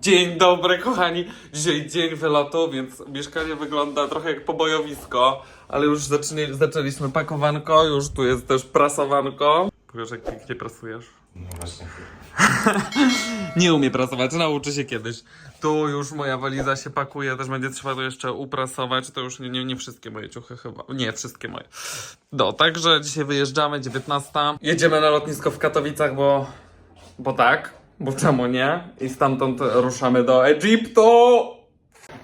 Dzień dobry, kochani. Dzisiaj dzień wylotu, więc mieszkanie wygląda trochę jak pobojowisko, ale już zaczęli, zaczęliśmy pakowanko, już tu jest też prasowanko. Pokaż, jak pięknie prasujesz. No właśnie. Nie umie prasować, nauczy się kiedyś. Tu już moja waliza się pakuje, też będzie trzeba to jeszcze uprasować. To już nie, nie, nie wszystkie moje ciuchy chyba. Nie, wszystkie moje. No, także dzisiaj wyjeżdżamy, 19. Jedziemy na lotnisko w Katowicach, bo. Bo tak, bo czemu nie? I stamtąd ruszamy do Egiptu!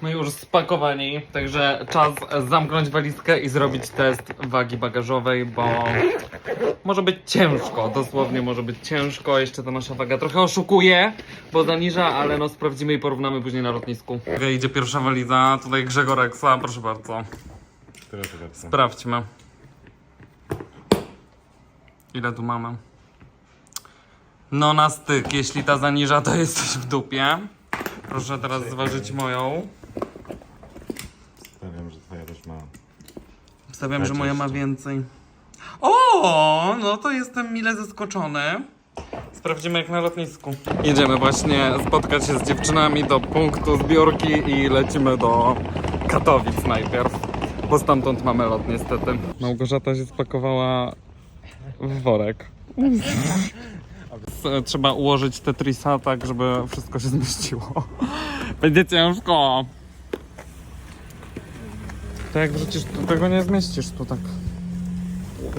My już spakowani, także czas zamknąć walizkę i zrobić test wagi bagażowej, bo może być ciężko, dosłownie może być ciężko. Jeszcze ta nasza waga trochę oszukuje, bo zaniża, ale no sprawdzimy i porównamy później na lotnisku. Okay, idzie pierwsza waliza, tutaj Grzegor Eksa, proszę bardzo. To lepsze? Sprawdźmy. Ile tu mamy? No na styk, jeśli ta zaniża, to jesteś w dupie. Proszę teraz zważyć moją. Stawiam, że twoja też ma. Stawiam, że moja ma więcej. O, no to jestem mile zaskoczony. Sprawdzimy jak na lotnisku. Jedziemy właśnie spotkać się z dziewczynami do punktu zbiórki i lecimy do Katowic najpierw. Bo stamtąd mamy lot niestety. Małgorzata się spakowała w worek. S- Trzeba ułożyć Tetrisa tak, żeby wszystko się zmieściło. Będzie ciężko. To jak wrzucisz, to tego nie zmieścisz tu tak.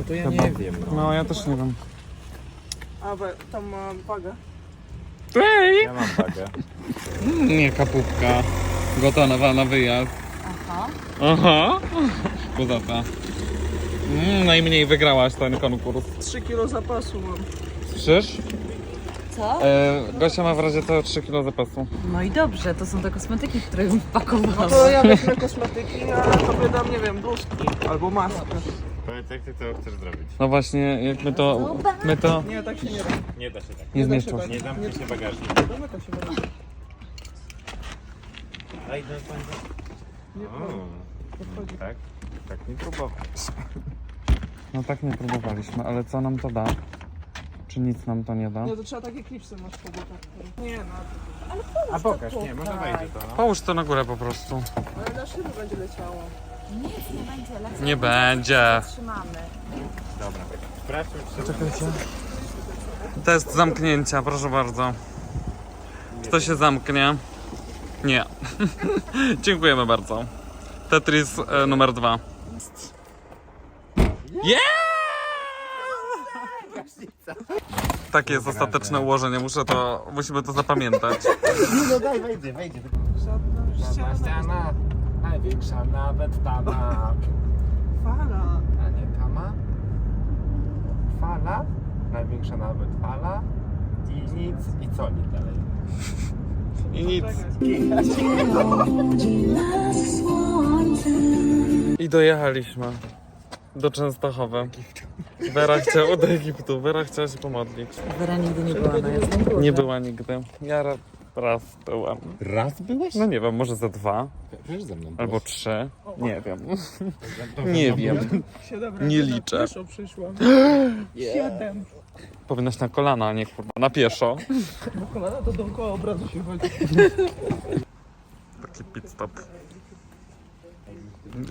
To ja Chyba. nie wiem. No. No ja też nie wiem. A we, tam ma wagę. Ej! Ja mam wagę. Nie kapówka. Gotowa na wyjazd. Aha. Aha. Kuzata. Mm, najmniej wygrałaś ten konkurs. 3 kilo zapasu mam. Słyszysz? Co? E, Gosia ma w razie to 3 kg zapasu. No i dobrze, to są te kosmetyki, które bym No wpakowała. to ja wezmę kosmetyki, a tobie dam, nie wiem, bluzki albo maskę. Powiedz, jak ty to chcesz zrobić? No właśnie, jak my to... My to Nie, tak się nie da. Nie da się tak. nie zmieszczą. tak. Nie zamknie się bagażnik. Domyka się bagażnik. A idę Nie O, podchodzi. tak? Tak nie próbować. No tak nie próbowaliśmy, ale co nam to da? Czy nic nam to nie da? Nie, to trzeba takie klipsy masz po bokach. Nie, no. A pokaż, nie, może wejdzie to. No. Połóż to na górę po prostu. Ale na szyby będzie leciało. Nic nie będzie, lecę. Nie będzie. Trzymamy. Dobra. Sprawdźmy, czy Czekajcie. Test zamknięcia, proszę bardzo. Czy to się zamknie? Nie. Dziękujemy bardzo. Tetris e, numer dwa. Yeah! Takie jest ostateczne ułożenie, muszę to, musimy to zapamiętać. No daj, wejdzie, wejdzie. Żadna ściana. ściana. Największa nawet tama. Fala. A nie tama? Fala? Największa nawet fala. I nic. I co nie dalej? I nic. I dojechaliśmy do Częstochowy. Wera chciała do Egiptu, Wera chciała się pomodlić. Wera nigdy nie była na jasnym górze. Nie była nigdy. Ja ra- raz byłam. Raz byłeś? No nie wiem, może za dwa Wiesz ze mną. albo trzy. Nie wiem. Nie wiem. Siedem Nie razy liczę. Na pieszo przyszłam. Siedem. Powinnaś na kolana, a nie kurwa, na pieszo. Bo kolana to dookoła obrazu się chodzi. Taki pit stop.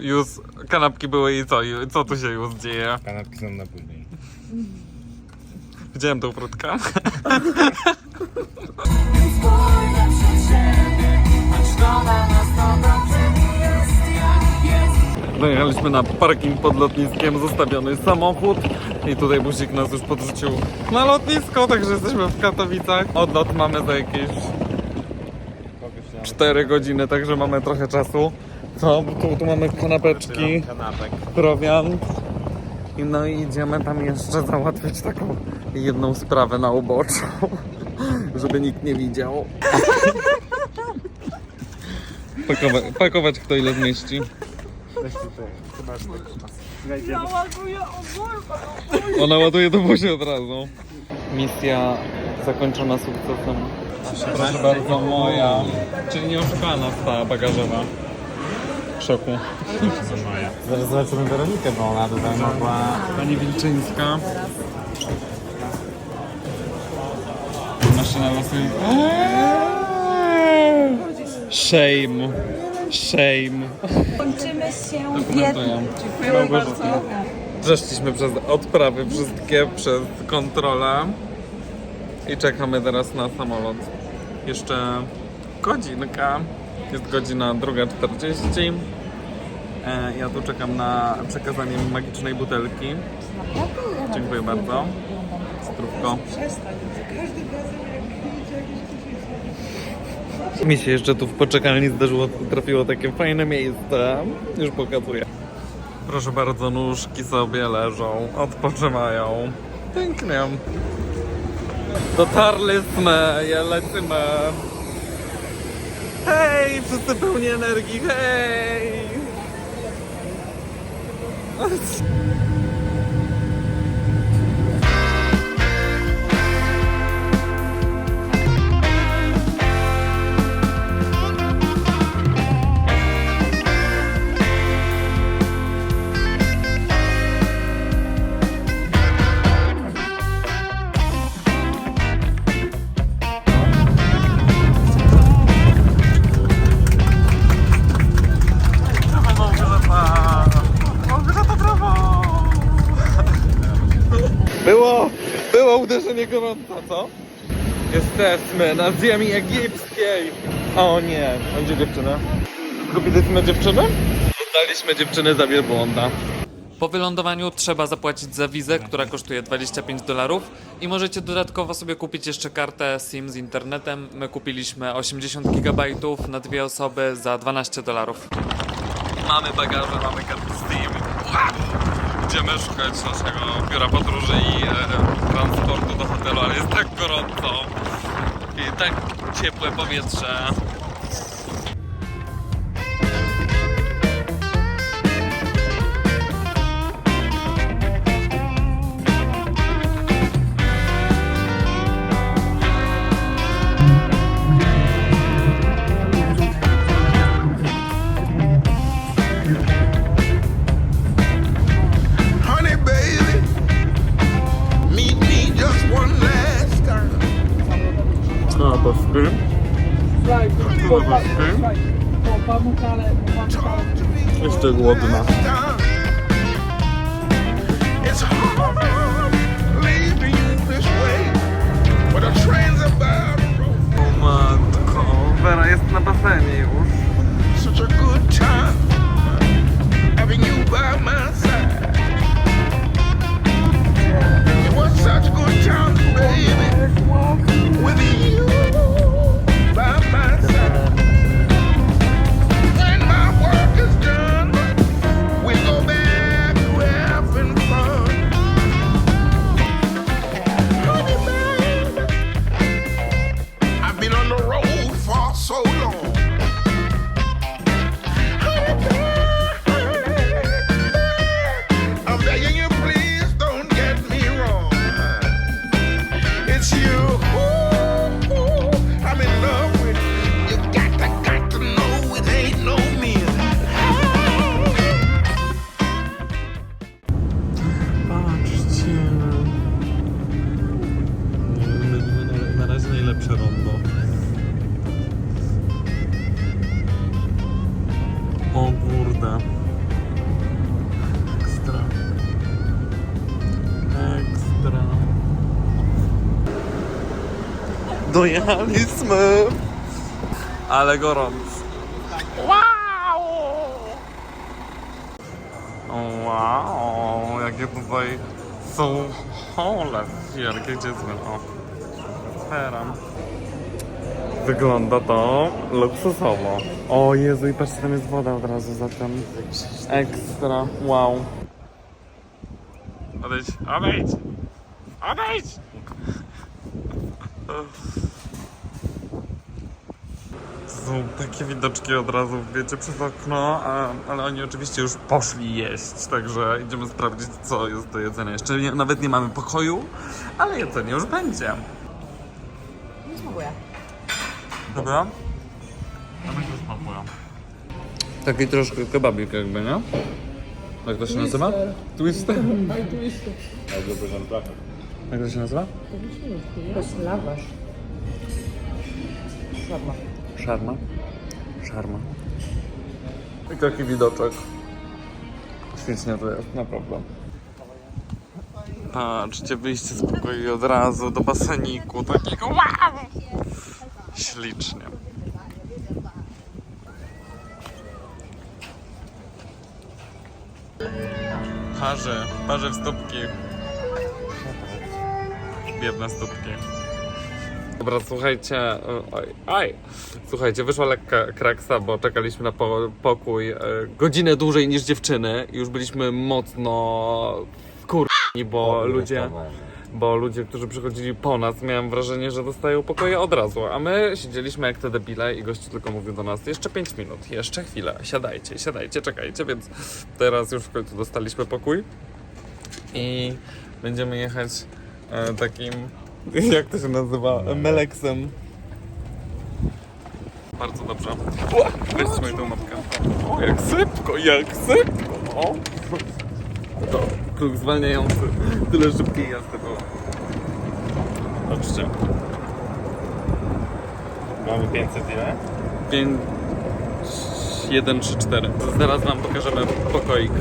Już kanapki były i co? I co tu się już dzieje? Kanapki są na później. Widziałem tą frytkę. Dojechaliśmy na parking pod lotniskiem, zostawiony samochód i tutaj buzik nas już podrzucił na lotnisko, także jesteśmy w Katowicach. Odlot mamy za jakieś 4 godziny, także mamy trochę czasu. Co? Tu, tu mamy kanapeczki, Kanapek. prowiant. I no i idziemy tam jeszcze załatwić taką jedną sprawę na uboczu, żeby nikt nie widział. Pakować, pakować kto ile zmieści. Weź tutaj. Chyba tak. Ja ładuję ogórka. Ona ładuje do buzi od razu. Misja zakończona sukcesem. Proszę bardzo, moja. Czyli nie oszukała nas ta bagażowa. W szoku. Zaraz zobaczymy Weronikę, bo ona tutaj mogła... Pani Wilczyńska. Maszyna losuje. Eee! Shame. Shame. Kończymy się Gratuluję. Dziękujemy bardzo. Przeszliśmy przez odprawy wszystkie, przez kontrolę i czekamy teraz na samolot. Jeszcze godzinka. Jest godzina 2.40. E, Ja tu czekam na przekazanie mi magicznej butelki. Dziękuję bardzo. Zdrówko. Mi się jeszcze tu w poczekalni zdarzyło, trafiło takie fajne miejsce. Już pokazuję. Proszę bardzo, nóżki sobie leżą, odpoczywają. Pięknie. Dotarliśmy, je lecimy. Hej, wszyscy pełni energii, hej! Gorąca, co? Jesteśmy na ziemi egipskiej. O nie, a gdzie dziewczyna? Kupiliśmy dziewczynę? Daliśmy dziewczynę za wielbłąda. Po wylądowaniu trzeba zapłacić za wizę, która kosztuje 25 dolarów i możecie dodatkowo sobie kupić jeszcze kartę SIM z internetem. My kupiliśmy 80 gigabajtów na dwie osoby za 12 dolarów. Mamy bagaże, mamy kartę SIM. Idziemy szukać naszego biura podróży i e, transportu do hotelu, ale jest tak gorąco i tak ciepłe powietrze. Dojechaliśmy. Ale gorąco. Wow! Wow, jakie tutaj są hole wielkie, gdzie jest O. Wygląda to luksusowo. O Jezu, i patrzcie, tam jest woda od razu za tym. Ekstra, wow. Odejdź, odejdź! Odejdź! Są takie widoczki od razu, wiecie, przez okno, a, ale oni oczywiście już poszli jeść, także idziemy sprawdzić, co jest do jedzenia. Jeszcze nie, nawet nie mamy pokoju, ale jedzenie już będzie. Nie smakuje. Dobra? A jak to smakuje? Taki troszkę kebabik jakby, nie? Jak to się nazywa? Twister. Jak to się nazywa? To jest lawasz. Ładna. Szarma. Szarma. I taki widoczek. Ślicznie to jest, naprawdę. Patrzcie, wyjście z pokoju od razu do baseniku, takiego wow! Ślicznie. Parze, parze w stópki. Biedne stópki. Dobra, słuchajcie, oj, oj. Słuchajcie, wyszła lekka kraksa, bo czekaliśmy na po, pokój e, godzinę dłużej niż dziewczyny. Już byliśmy mocno kurni, bo ludzie, bo ludzie, którzy przychodzili po nas, miałem wrażenie, że dostają pokoje od razu, a my siedzieliśmy jak te debile i gości tylko mówił do nas, jeszcze 5 minut, jeszcze chwilę, siadajcie, siadajcie, czekajcie, więc teraz już w końcu dostaliśmy pokój i będziemy jechać e, takim, jak to się nazywa, meleksem. Bardzo dobrze. Ła, Weźmy tą mapkę. O, jak sypko, jak sypko, no. To kruk zwalniający. Tyle szybkiej jazdy było. Patrzcie. Mamy 500 ile? 5, 1, 3, 4. Zaraz wam pokażemy pokoik.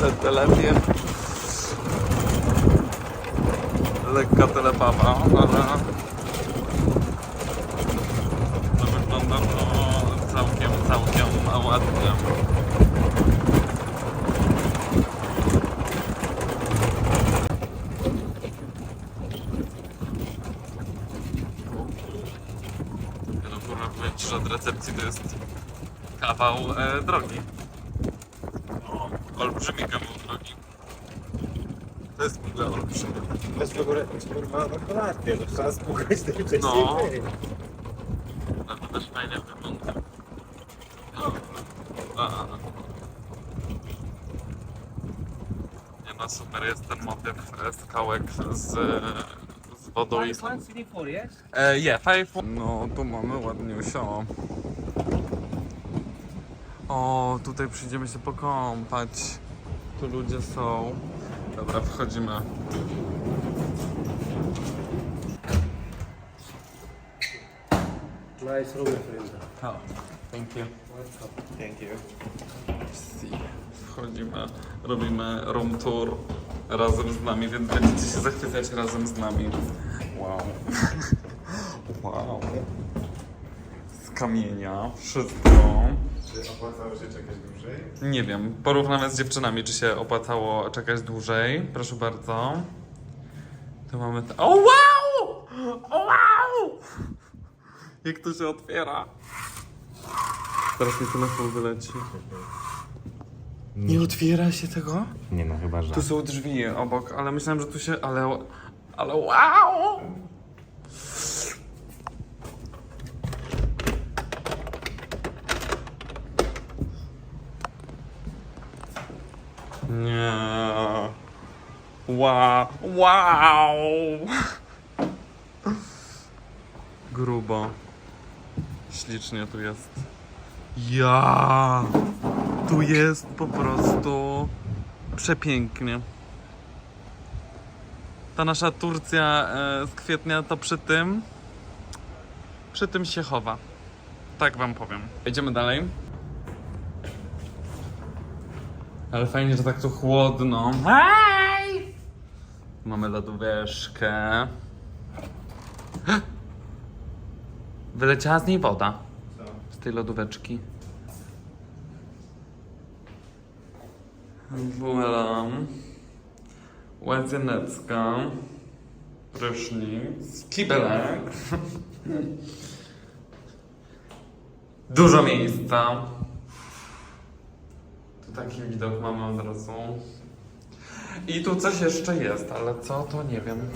Ale. Lekka telepawa, ale wygląda to całkiem, całkiem ładnie. No kurwa, powiem ci, że od recepcji to jest kawał e, drogi. Olbrzymi kawał drogi. To jest w ogóle olbrzymi. To jest w ogóle kurwa na trzeba spłukać tej wcześniej. No. No to też fajnie wygląda. A, a, a. Nie no, super jest ten motyw e, skałek z, z wodą i... E, yeah, five. No, tu mamy ładniusio. O, tutaj przyjdziemy się pokąpać. Tu ludzie są. Dobra, wchodzimy. Nice room, friend. Oh, thank you. Thank you. Wchodzimy, robimy room tour razem z nami, więc będziecie się zachwycać razem z nami. Wow. wow. Z kamienia, wszystko. Opłacało się czekać dłużej? Nie wiem, porównamy z dziewczynami, czy się opłacało czekać dłużej. Proszę bardzo. Tu mamy... Te... O wow! O wow! Jak to się otwiera. Teraz mi telefon wyleci. Nie otwiera się tego? Nie no, chyba że. Tu są drzwi obok, ale myślałem, że tu się... Ale... Ale wow! Nie. Wow! Wow! Grubo. Ślicznie tu jest. Ja! Tu jest po prostu przepięknie. Ta nasza Turcja e, z kwietnia to przy tym przy tym się chowa. Tak wam powiem. Idziemy dalej. Ale fajnie, że tak tu chłodno. Hej! Mamy lodóweczkę. Wyleciała z niej woda. Z tej lodóweczki. Voilà. Łazienecka. Prysznic. Kibelek. Dużo miejsca. Tu taki widok mamy od razu. I tu coś jeszcze jest, ale co to nie wiem.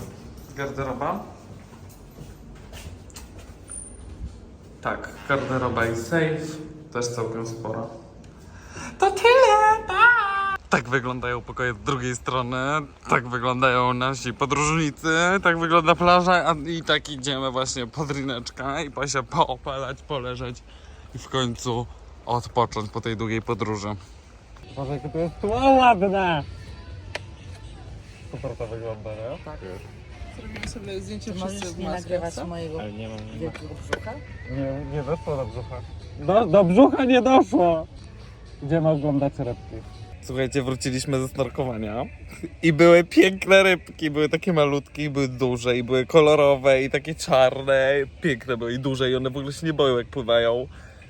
Garderoba? Tak, garderoba i safe. Też całkiem spora. To tyle! Pa! Tak wyglądają pokoje z drugiej strony, tak wyglądają nasi podróżnicy, tak wygląda plaża a, i tak idziemy właśnie pod ryneczka i po się poopalać, poleżeć i w końcu odpocząć po tej długiej podróży. Boże, jak to jest ładne! Super to wygląda, nie? Tak. Zrobimy sobie zdjęcie wszyscy możesz w nie maskach, nagrywać co? mojego Ale nie mam... wielkiego brzucha? Nie, nie doszło do brzucha. Do, do brzucha nie doszło! Idziemy oglądać rybki. Słuchajcie, wróciliśmy ze snorkowania i były piękne rybki, były takie malutkie, i były duże, i były kolorowe, i takie czarne, piękne były i duże, i one w ogóle się nie boją jak pływają.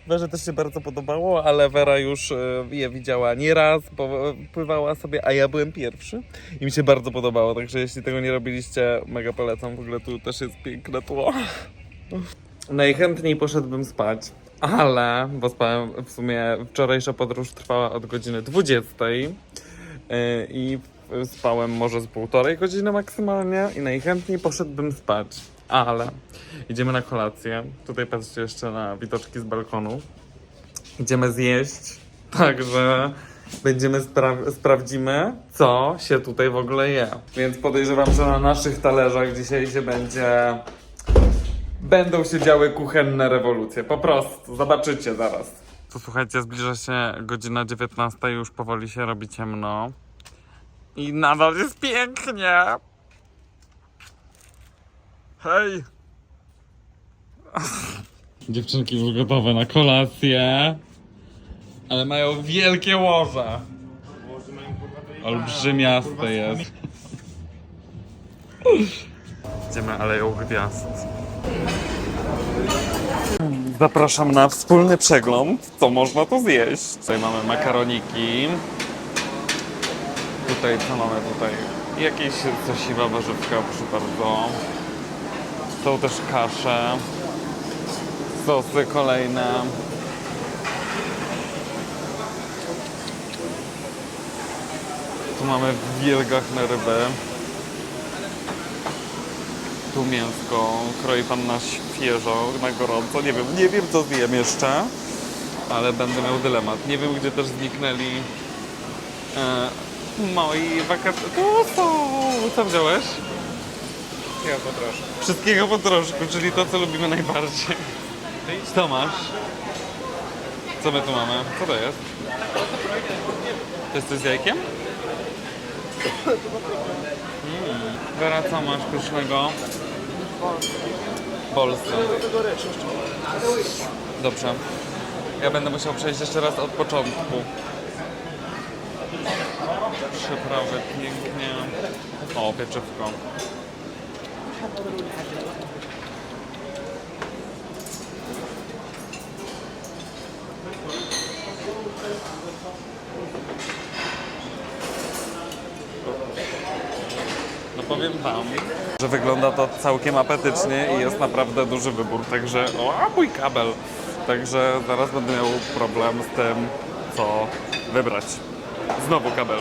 Werze też się bardzo podobało, ale Wera już e, je widziała nieraz, bo e, pływała sobie, a ja byłem pierwszy i mi się bardzo podobało, także jeśli tego nie robiliście, mega polecam, w ogóle tu też jest piękne tło. Najchętniej poszedłbym spać, ale, bo spałem w sumie, wczorajsza podróż trwała od godziny 20 yy, i spałem może z półtorej godziny maksymalnie i najchętniej poszedłbym spać, ale idziemy na kolację. Tutaj patrzcie jeszcze na widoczki z balkonu. Idziemy zjeść, także będziemy spra- sprawdzimy, co się tutaj w ogóle je. Więc podejrzewam, że na naszych talerzach dzisiaj się będzie Będą się działy kuchenne rewolucje, po prostu, zobaczycie zaraz. To słuchajcie, zbliża się godzina 19, już powoli się robi ciemno. I nadal jest pięknie. Hej! Dziewczynki już gotowe na kolację. Ale mają wielkie łoże. Olbrzymiaste jest. Idziemy aleją gwiazd. Zapraszam na wspólny przegląd, co można tu zjeść. Tutaj mamy makaroniki. Tutaj co mamy tutaj? Jakieś zasiwa warzywka, proszę bardzo. Są też kasze. Sosy kolejne. Tu mamy wielgachne ryby. Tu mięsko kroi pan na świeżo, na gorąco. Nie wiem, nie wiem co zjem jeszcze, ale będę miał dylemat. Nie wiem gdzie też zniknęli e, moi wakacje. Tu są! Co wziąłeś? Ja to troszkę. Wszystkiego po czyli to co lubimy najbardziej. Co masz? Co my tu mamy? Co to jest? To jest coś z jajkiem? Mm. Wera, co masz pysznego? Polsce. Dobrze. Ja będę musiał przejść jeszcze raz od początku. Przyprawy pięknie. O, pieczywko. No powiem wam, że wygląda to całkiem apetycznie i jest naprawdę duży wybór, także o, a mój kabel. Także zaraz będę miał problem z tym, co wybrać. Znowu kabel.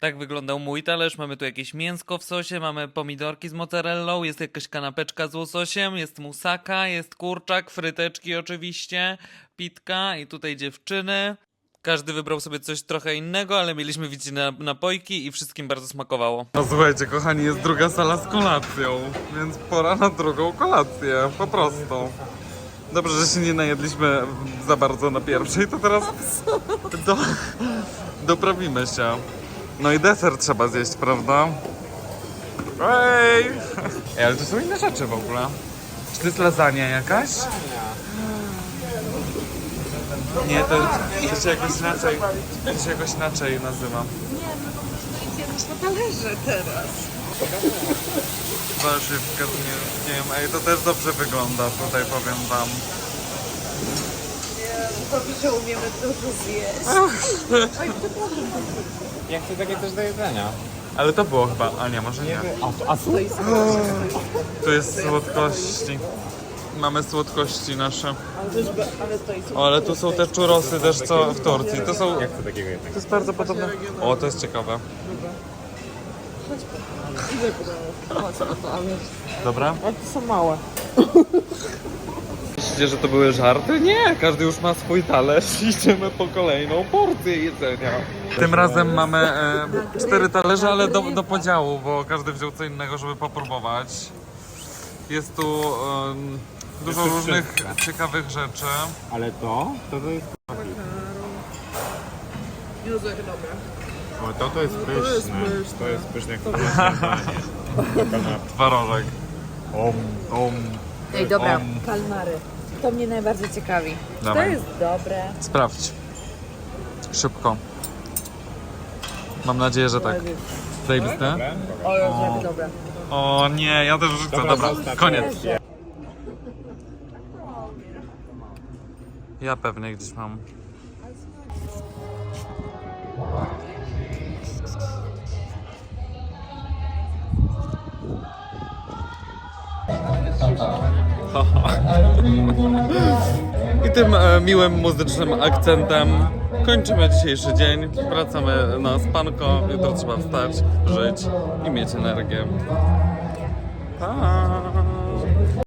Tak wyglądał mój talerz. Mamy tu jakieś mięsko w sosie, mamy pomidorki z mozzarellą, jest jakaś kanapeczka z łososiem, jest musaka, jest kurczak, fryteczki oczywiście, pitka i tutaj dziewczyny. Każdy wybrał sobie coś trochę innego, ale mieliśmy widzieć na, napojki i wszystkim bardzo smakowało. No słuchajcie, kochani, jest druga sala z kolacją, więc pora na drugą kolację, po prostu. Dobrze, że się nie najedliśmy za bardzo na pierwszej, to teraz do, doprawimy się. No i deser trzeba zjeść, prawda? Ej! Ej, ale to są inne rzeczy w ogóle. Czy to jest lasagna jakaś? Nie, to, to się jakoś inaczej, to się jakoś inaczej nazywa. Po talerze teraz. Warzywka z mięskiem. Ej, to też dobrze wygląda tutaj, powiem wam. Dobrze, że umiemy dużo zjeść. Ja chcę takie też do jedzenia. Ale to było chyba, a nie, może nie. A, a tu? Tu jest słodkości. Mamy słodkości nasze. Ale ale O, ale tu są te czurosy też co w Turcji. To są... Ja chcę takiego. To jest bardzo podobne. O, to jest ciekawe. Dobra? A to są małe. Myślicie, że to były żarty? Nie, każdy już ma swój talerz i idziemy po kolejną porcję jedzenia. Tym razem mamy e, cztery talerze, ale do, do podziału, bo każdy wziął co innego, żeby popróbować. Jest tu em, dużo Jest tu różnych wszystko. ciekawych rzeczy. Ale to? To to jest... Józek, dobra. O, to to jest to jest pyszne. pyszne. To jest pyszne jak to jest śniadanie. Twarożek. Om, om. Ej, dobra, Om. kalmary. To mnie najbardziej ciekawi. Czy to Dawaj. jest dobre? Sprawdź. Szybko. Mam nadzieję, że tak. Zajebiste? O, Jezu, jakie dobre. O nie, ja też rzucę. Dobra, zostaw. koniec. Ja pewnie gdzieś mam. I tym e, miłym muzycznym akcentem kończymy dzisiejszy dzień. Wracamy na spanko. Jutro trzeba wstać, żyć i mieć energię. Pa!